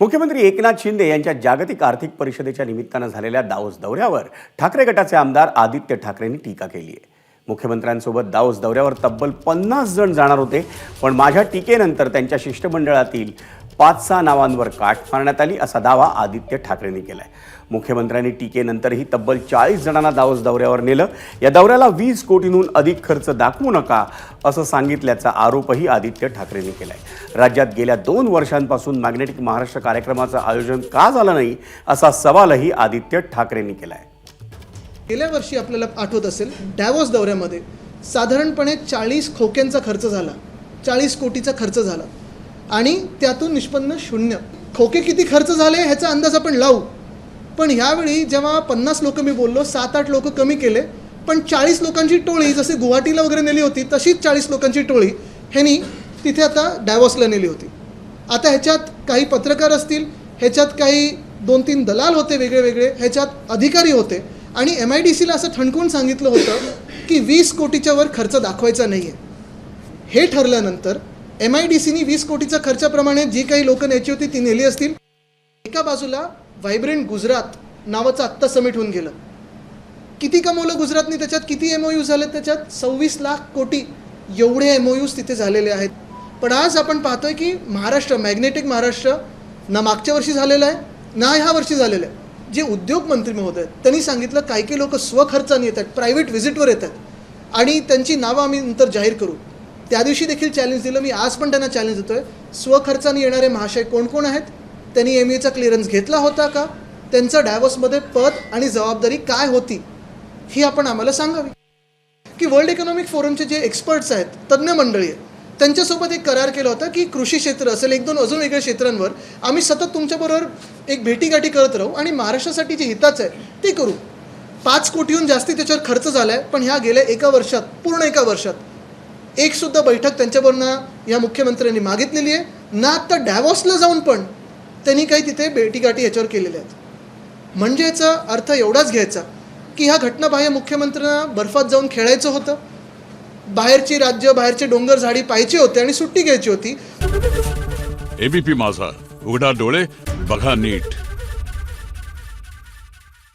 मुख्यमंत्री एकनाथ शिंदे यांच्या जागतिक आर्थिक परिषदेच्या निमित्तानं झालेल्या दावोस दौऱ्यावर ठाकरे गटाचे आमदार आदित्य ठाकरेंनी टीका केली आहे. मुख्यमंत्र्यांसोबत दावोस दौऱ्यावर तब्बल पन्नास जण जाणार होते पण माझ्या टीकेनंतर त्यांच्या शिष्टमंडळातील पाच सहा नावांवर काठ मारण्यात आली असा दावा आदित्य ठाकरेंनी केला आहे मुख्यमंत्र्यांनी टीकेनंतरही तब्बल चाळीस जणांना दावस दौऱ्यावर नेलं. या दौऱ्याला वीस कोटींहून अधिक खर्च दाखवू नका असं सांगितल्याचा आरोपही आदित्य ठाकरेंनी केला आहे राज्यात गेल्या दोन वर्षांपासून मॅग्नेटिक महाराष्ट्र कार्यक्रमाचं आयोजन का झालं नाही असा सवालही आदित्य ठाकरेंनी केला आहे गेल्या वर्षी आपल्याला आठवत असेल डॅवोस दौऱ्यामध्ये साधारणपणे चाळीस खोक्यांचा खर्च झाला. चाळीस कोटीचा खर्च झाला. आणि त्यातून निष्पन्न शून्य. खोके किती खर्च झाले ह्याचा अंदाज आपण लावू. पण ह्यावेळी जेव्हा पन्नास लोक मी बोललो सात आठ लोक कमी केले पण चाळीस लोकांची टोळी जसे गुवाहाटीला वगैरे नेली होती तशीच चाळीस लोकांची टोळी ह्यांनी तिथे आता डायवॉसला नेली होती. आता ह्याच्यात काही पत्रकार असतील ह्याच्यात काही दोन तीन दलाल होते वेगळे वेगळे ह्याच्यात अधिकारी होते. आणि एम आय डी सीला असं ठणकून सांगितलं होतं की वीस कोटीच्या वर खर्च दाखवायचा नाही आहे हे ठरल्यानंतर एम आय डी सीनी वीस कोटीच्या खर्चाप्रमाणे जी काही लोकं न्यायची होती ती नेली असतील. एका बाजूला व्हायब्रंट गुजरात नावाचं आत्ता समिट होऊन गेलं. किती कमवलं गुजरातनी त्याच्यात? किती एम ओ यू झाले त्याच्यात? सव्वीस लाख कोटी एवढे एम ओ यूज तिथे झालेले आहेत. पण आज आपण पाहतोय की महाराष्ट्र मॅग्नेटिक महाराष्ट्र ना मागच्या वर्षी झालेलं आहे ना ह्या वर्षी झालेलं आहे. जे उद्योग मंत्री महोदय आहेत, त्यांनी सांगितलं काही काही लोक स्वखर्चाने येत आहेत प्रायव्हेट व्हिजिटवर येत आहेत आणि त्यांची नावं आम्ही नंतर जाहीर करू. त्या दिवशी देखील चॅलेंज दिलं. मी आज पण त्यांना चॅलेंज देतोय. स्वखर्चाने येणारे महाशय कोण कोण आहेत? त्यांनी एम एचा क्लिअरन्स घेतला होता का? त्यांचं डायव्हर्समध्ये पद आणि जबाबदारी काय होती? ही आपण आम्हाला सांगावी. की वर्ल्ड इकॉनॉमिक फोरमचे जे एक्सपर्ट्स आहेत तज्ज्ञ मंडळी आहेत त्यांच्यासोबत एक करार केला होता की कृषी क्षेत्र असेल एक दोन अजून वेगळ्या क्षेत्रांवर आम्ही सतत तुमच्याबरोबर एक भेटीगाठी करत राहू आणि महाराष्ट्रासाठी जे हिताचं आहे ते करू. पाच कोटीहून जास्ती त्याच्यावर खर्च झाला आहे पण ह्या गेल्या एका वर्षात पूर्ण एका वर्षात एकसुद्धा बैठक त्यांच्याबरोबर या मुख्यमंत्र्यांनी मागितलेली आहे. ना आता डॅवॉसला जाऊन पण त्यांनी काही तिथे भेटीगाठी याच्यावर केलेल्या आहेत. म्हणजे याचा अर्थ एवढाच घ्यायचा की ह्या घटनाबाह्य मुख्यमंत्र्यांना बर्फात जाऊन खेळायचं होतं. बाहेरची राज्य बाहेरचे डोंगर झाडी पाहायची होते आणि सुट्टी घ्यायची होती. एबीपी माझा. उघडा डोळे बघा नीट.